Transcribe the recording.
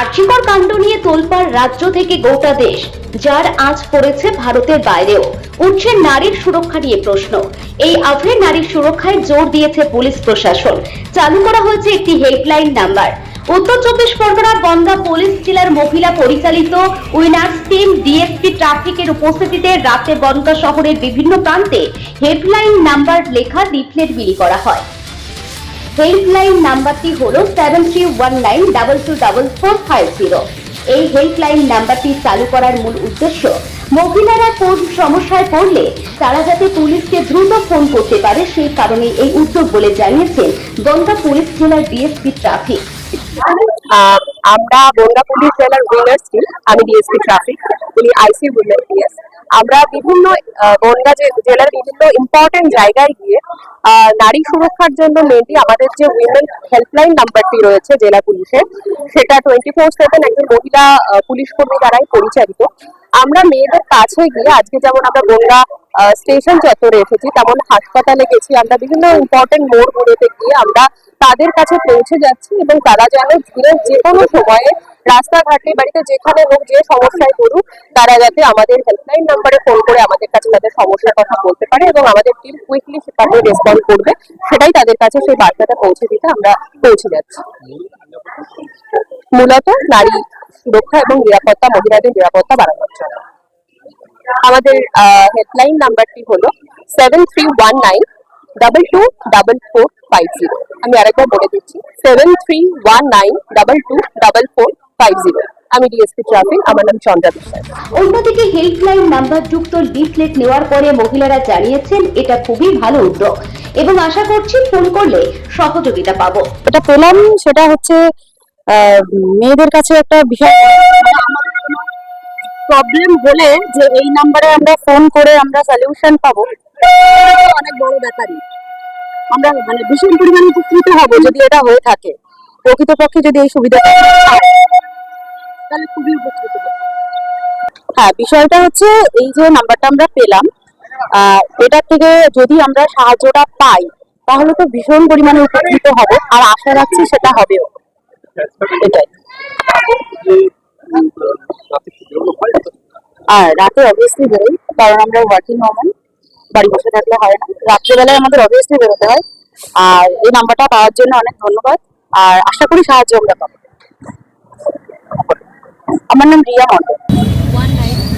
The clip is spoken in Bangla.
আর্চিকর কাণ্ড নিয়ে তোলপাড় রাজ্য থেকে গোটা দেশ, যার আজ পড়েছে ভারতের বাইরেও। উঠছে নারীর সুরক্ষা নিয়ে প্রশ্ন। এই আফের নারীর সুরক্ষায় জোর দিয়েছে পুলিশ প্রশাসন। চালু করা হয়েছে একটি হেল্পলাইন নাম্বার। উত্তর চব্বিশ পরগনার বনগা পুলিশ জেলার মহিলা পরিচালিত উইনার্স টিম ডিএসপি ট্রাফিকের উপস্থিতিতে রাতে বনগা শহরের বিভিন্ন প্রান্তে হেল্পলাইন নাম্বার লেখা লিফলেট বিলি করা হয়। হেল্পলাইন নাম্বারটি হল seven three one nine double two double four five zero এই হেল্পলাইন নাম্বারটি চালু করার মূল উদ্দেশ্য, মহিলারা কোন সমস্যায় পড়লে তারা যাতে পুলিশকে দ্রুত ফোন করতে পারে সেই কারণে এই উদ্যোগ বলে জানিয়েছেন গঙ্গা পুলিশ জেলার ডিএসপি ট্রাফিক আমরা বনগা পুলিশ জেলার উইনার্স টিম আমি ডিএসপি ট্রাফিক উনি আইসি উইমেন পিএস আমরা বিভিন্ন বনগা জেলার বিভিন্ন ইম্পর্টেন্ট জায়গায় গিয়ে নারী সুরক্ষার জন্য মেনলি আমাদের যে উইমেন হেল্পলাইন নাম্বারটি রয়েছে জেলা পুলিশের সেটা টোয়েন্টি ফোর সেভেন একজন মহিলা পুলিশ কর্মী দ্বারাই পরিচালিত। আমরা মেয়েদের কাছে গিয়ে, আজকে যেমন আমরা বনগা স্টেশন চত্বরে এসেছি, তেমন হাসপাতালে গেছি, আমরা বিভিন্ন ইম্পর্টেন্ট মোড় মোড়গুলোতে গিয়ে আমরা তাদের কাছে পৌঁছে যাচ্ছি এবং তারা যেন দিনের যে কোনো সময়ে রাস্তাঘাটে, বাড়িতে যেখানে হোক যে সমস্যায় পড়ুক, তারা যাতে আমাদের হেল্পলাইন নাম্বারে ফোন করে আমাদের কাছে তাদের সমস্যার কথা বলতে পারে এবং আমাদের টিম কুইকলি সেটাকে রেসপন্ড করবে। সেটাই তাদের কাছে সেই বার্তাটা পৌঁছে দিতে আমরা পৌঁছে যাচ্ছি। মূলত নারী সুরক্ষা এবং নিরাপত্তা, মহিলাদের নিরাপত্তা বাড়ানোর জন্য। আমাদের হেল্পলাইন নাম্বারটি হলো seven three one nine double two double four five zero আমি আরেকবার বলে দিচ্ছি। Seven three one nine double two double four five zero আমি ডিএসপি ট্রাফিক আমার নাম চন্দ্রা বিশ্বাস। অন্যদিকে হেল্পলাইন নাম্বার যুক্ত লিফলেট নেওয়ার পরে মহিলারা জানিয়েছেন এটা খুবই ভালো উদ্যোগ। এবং আশা করছি ফোন করলে সহযোগিতা পাবো। এটা পেলাম সেটা হচ্ছে মেয়েদের কাছে একটা প্রবলেম হলে যে এই নাম্বারে আমরা ফোন করে আমরা সলিউশন পাবো। অনেক বড় ব্যাপারই। আমরা মানে ভীষণ পরিমাণে উপকৃত হব যদি এটা হয়ে থাকে। প্রকৃতপক্ষে যদি এই সুবিধাটা তাহলে খুবই উপকৃত হ্যাঁ বিষয়টা হচ্ছে এই যে নাম্বারটা আমরা পেলাম এটার থেকে যদি আমরা সাহায্যটা পাই, তাহলে তো ভীষণ পরিমাণে উপকৃত হব, আর আশা রাখছি সেটা হবেও। এটাই। আর রাতে অবভিয়াসলি বেরোই, কারণ আমরা ওয়ার্কিং ওম্যান বাড়ি বসে থাকলে হয় না। রাত্রেবেলায় আমাদের অবভিয়াসলি বেরোতে হয়। আর এই নাম্বারটা পাওয়ার জন্য অনেক ধন্যবাদ। আর আশা করি সাহায্য আমরা পাবো। আমার নাম রিয়া মন্ডল